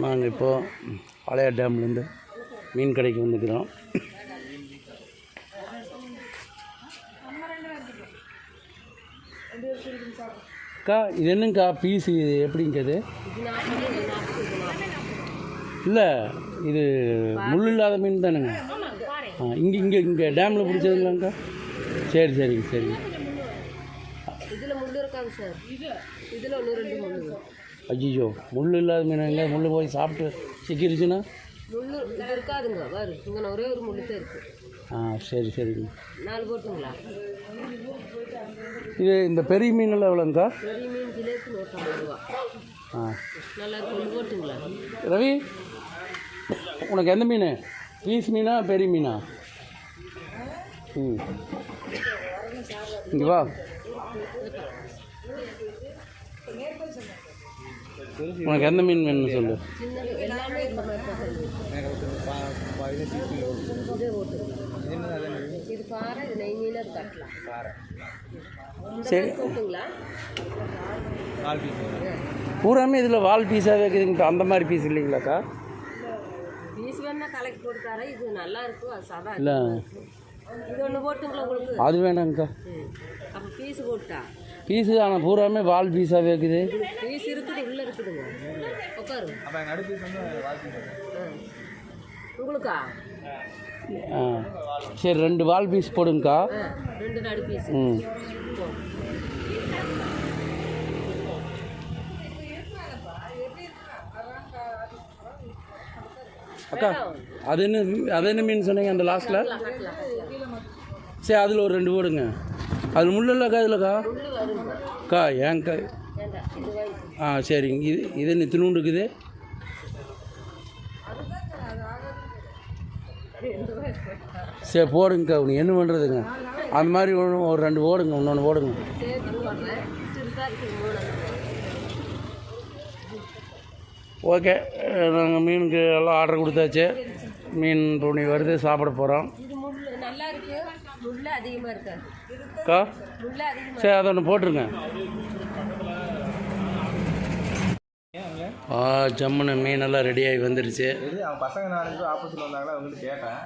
நாங்கள் இப்போது பழைய டேம்லேருந்து மீன் கடைக்கு வந்துக்கிறோம் அக்கா இது என்னங்கக்கா பீஸ் இது? எப்படிங்கிறது இல்லை இது முள் இல்லாத மீன் தானுங்க? ஆ இங்கே இங்கே இங்கே டேமில் பிடிச்சதுங்களாங்க்கா சரி சரிங்க சரிங்க இதில் முள் இருக்காங்க சார். இதில் ஒன்று ரெண்டு முள். ஐயோ முள் இல்லாத மீன் எங்கே முள் போய் சாப்பிட்டு சிக்கிருச்சுன்னா? முள் இது இருக்காதுங்க. பாரு இங்கே ஒரே ஒரு முள் தான் இருக்குது ஆ சரி சரிங்க. நாலு போட்டுங்களா? இது இந்த பெரிய மீனெல்லாம் எவ்வளோங்கக்கா பெரிய மீன் ஜிலேபி நூற்றம்பது ரூபா. ஆ. நல்லா ஒன்று போட்டுங்களா? ரவி உனக்கு எந்த மீன்? பீஸ் மீனா பெரிய மீனா? ம். இங்கே வா. உனக்கு எந்த மீன் வேணும்னு சொல்லு. சார். பூராமே இதில் வால் பீஸாக இருக்குதுங்க அந்த மாதிரி பீஸ் இல்லைங்களாக்கா இல்லை. அது வேணாங்கக்கா அப்போ பீஸ் போட்டா? பீஸு ஆனால் பூராமே வால் பீஸாகவே இருக்குது பீஸ் இருக்குது உள்ளே இருக்குதுங்க. உட்காரு ஆ. உங்களுக்கா? ஆ. சரி ரெண்டு வால் பீஸ் போடுங்கக்கா. ரெண்டு நடு பீஸ். ம். அக்கா அது என்ன அது என்ன மீன் சொன்னீங்க அந்த லாஸ்ட்டில் சரி அதில் ஒரு ரெண்டு போடுங்க. அது முள்ளல்லக்கா இதுலக்கா அக்கா ஏங்க்கா ஆ சரிங்க. இது இது என்ன இத்தினூண்டு இருக்குது? சரி போடுங்கக்கா. உனக்கு என்ன பண்ணுறதுங்க அந்த மாதிரி ஒன்று ஒரு ரெண்டு ஓடுங்க இன்னொன்று ஓடுங்க ஓகே. நாங்கள் மீனுக்கு எல்லாம் ஆர்டர் கொடுத்தாச்சு. மீன் துணி வருது சாப்பிட போகிறோம் இது முள் நல்லா இருக்கு. முள் அதிகமாக அதிகமாக சரி அதை ஒன்று போட்டுருங்க. ஆ ஜம்முன்னு மீனெல்லாம் ரெடியாகி வந்துருச்சு. இது அவங்க பசங்க நாலஞ்சு ஆப்போசிட் வந்தாங்களா அவங்ககிட்ட கேட்டேன்.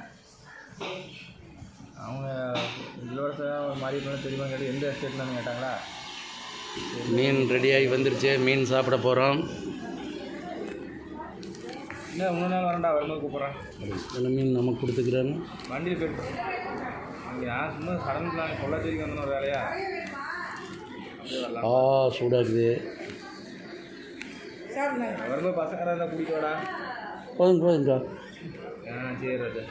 அவங்க இளவரசன் ஒரு மாதிரி பண்ண தெரியுமா கேட்டு எந்த எஸ்டேட்லன்னு கேட்டாங்களா? மீன் ரெடியாகி வந்துருச்சு. மீன் சாப்பிட போகிறோம் இன்னும் மூணு நாள் வரேன்டா வரும்போது கூப்பிட்றேன். இந்த மீன் நமக்கு கொடுத்துக்கிறாங்க வண்டியில் போயிட்டு இங்கே நான் சும்மா சடன் பிளான் பொள்ளாச்சேரிக்கு வந்தேன் ஒரு வேலையா? ஆ சூடாகுது வரும்போது பசங்க இருந்தால் கூட்டிட்டு வாடா. போதுங்க போதுங்கக்கா ஆ சரி ராஜா.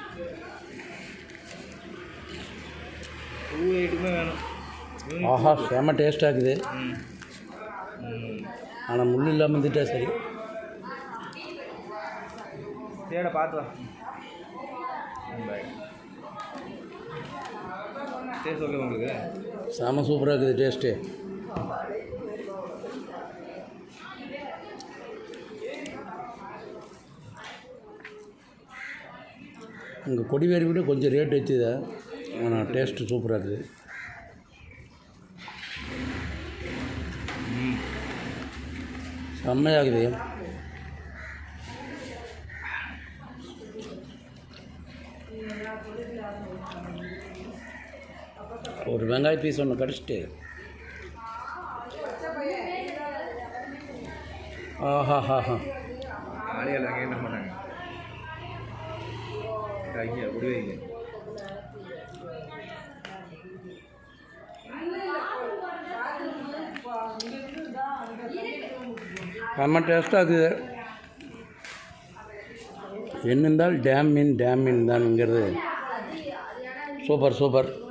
டூ எயிட்டுமே வேணும். ஆஹா செம டேஸ்ட்டாக இருக்குது. ஆனால் முள் இல்லாமல் இருந்துட்டா சரி. சரிடா பார்த்து வா. பாய் சரி சொல்லு உங்களுக்கு. செம சூப்பராக இருக்குது டேஸ்ட்டு. இங்கே கொடிவேரி விட கொஞ்சம் ரேட் வச்சுது. ஆனால் டேஸ்ட்டு சூப்பராக இருக்குது. செம்மையாகுது ஒரு வெங்காய பீஸ் ஒன்று கடிச்சிட்டு. ஆஹா ஹா என்ன பண்ணாங்க? வைங்க. செம்ம டேஸ்ட்டாக இருக்குது என்னென்றால் டேம் மீன் டேம் மீன் தான்ங்கிறது. Super super.